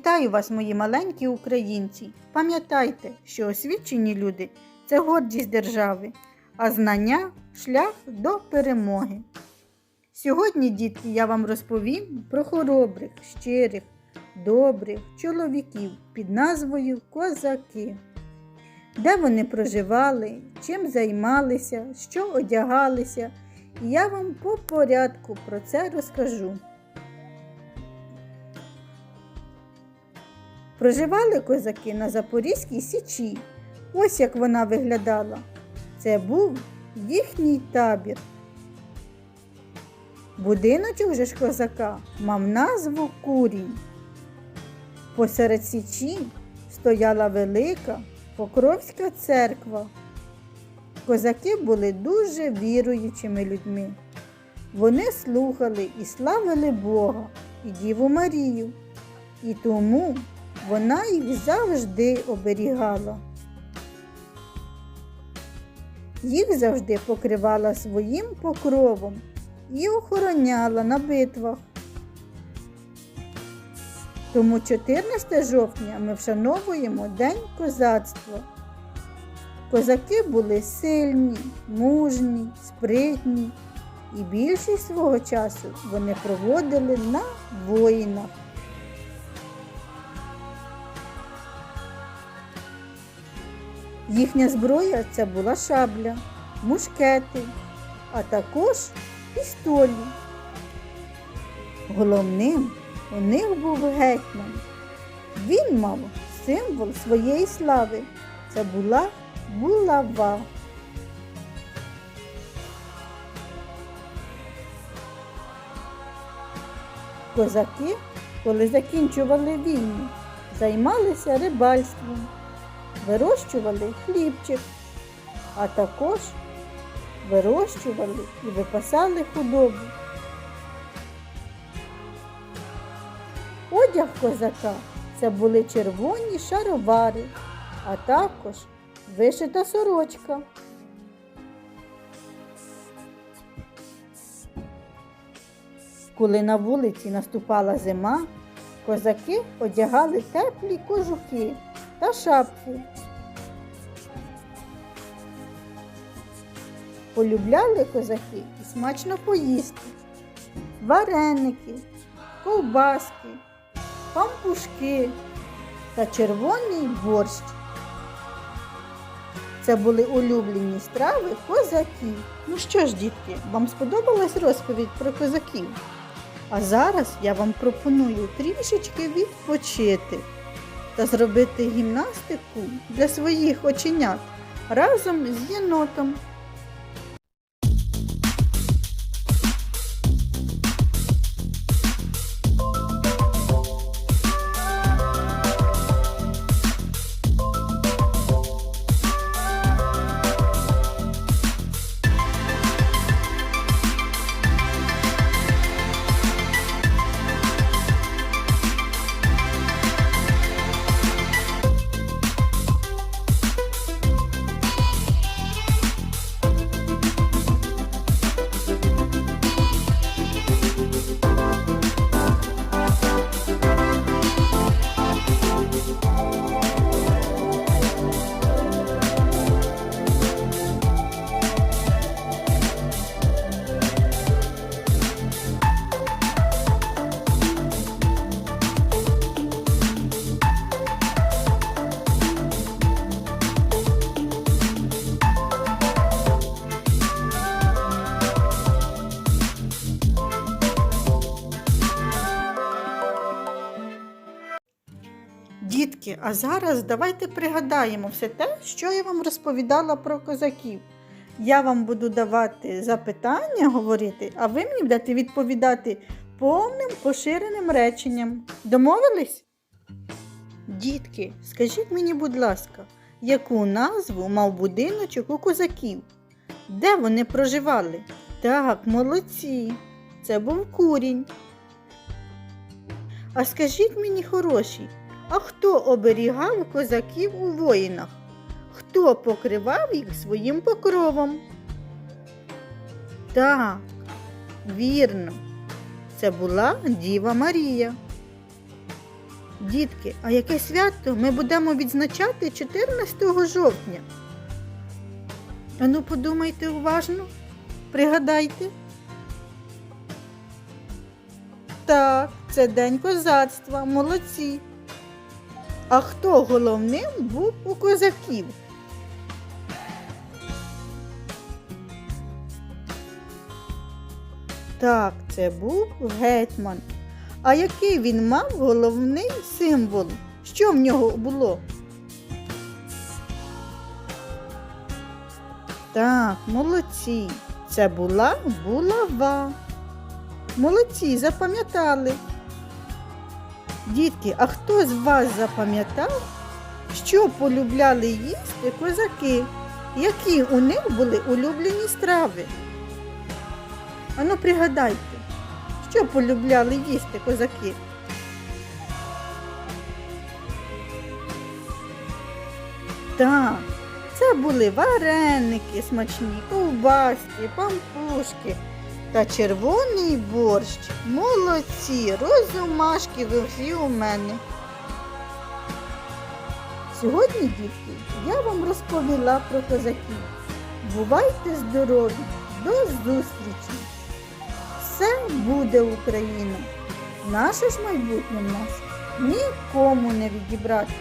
Вітаю вас, мої маленькі українці. Пам'ятайте, що освічені люди це гордість держави, а знання шлях до перемоги. Сьогодні, дітки, я вам розповім про хоробрих, щирих, добрих чоловіків під назвою Козаки. Де вони проживали, чим займалися, що одягалися, і я вам по порядку про це розкажу. Проживали козаки на Запорізькій Січі. Ось як вона виглядала. Це був їхній табір. Будиночок же ж козака мав назву Курінь. Посеред січі стояла велика Покровська церква. Козаки були дуже віруючими людьми. Вони слухали і славили Бога і Діву Марію. І тому вона їх завжди оберігала. Їх завжди покривала своїм покровом і охороняла на битвах. Тому 14 жовтня ми вшановуємо День козацтва. Козаки були сильні, мужні, спритні і більшість свого часу вони проводили на воїнах. Їхня зброя це була шабля, мушкети, а також пістолі. Головним у них був гетьман. Він мав символ своєї слави. Це була булава. Козаки, коли закінчували війну, займалися рибальством вирощували хлібчик, а також вирощували і випасали худобу. Одяг козака це були червоні шаровари, а також вишита сорочка. Коли на вулиці наступала зима, козаки одягали теплі кожухи та шапки. Полюбляли козаки і смачно поїсти. Вареники, ковбаски, пампушки та червоний борщ. Це були улюблені страви козаків. Ну що ж, дітки, вам сподобалась розповідь про козаків? А зараз я вам пропоную трішечки відпочити та зробити гімнастику для своїх оченят разом з єнотом. Дітки, а зараз давайте пригадаємо все те, що я вам розповідала про козаків. Я вам буду давати запитання говорити, а ви мені будете відповідати повним поширеним реченням. Домовились? Дітки, скажіть мені, будь ласка, яку назву мав будиночок у козаків? Де вони проживали? Так, молодці. Це був курінь. А скажіть мені, хороші, а хто оберігав козаків у воїнах? Хто покривав їх своїм покровом? Так, вірно, це була Діва Марія. Дітки, а яке свято ми будемо відзначати 14 жовтня? Ану, подумайте уважно, пригадайте. Так, це День козацтва, молодці. А хто головним був у козаків? Так, це був гетьман. А який він мав головний символ? Що в нього було? Так, молодці. Це була булава. Молодці, запам'ятали. Дітки, а хто з вас запам'ятав, що полюбляли їсти козаки? Які у них були улюблені страви? Ану пригадайте, що полюбляли їсти козаки? Так, це були вареники смачні, ковбаски, пампушки та червоний борщ. Молодці, розумашки ви всі у мене. Сьогодні, дітки, я вам розповіла про козаків. Бувайте здорові, до зустрічі! Все буде Україна. Наше ж майбутнє в нас нікому не відібрати.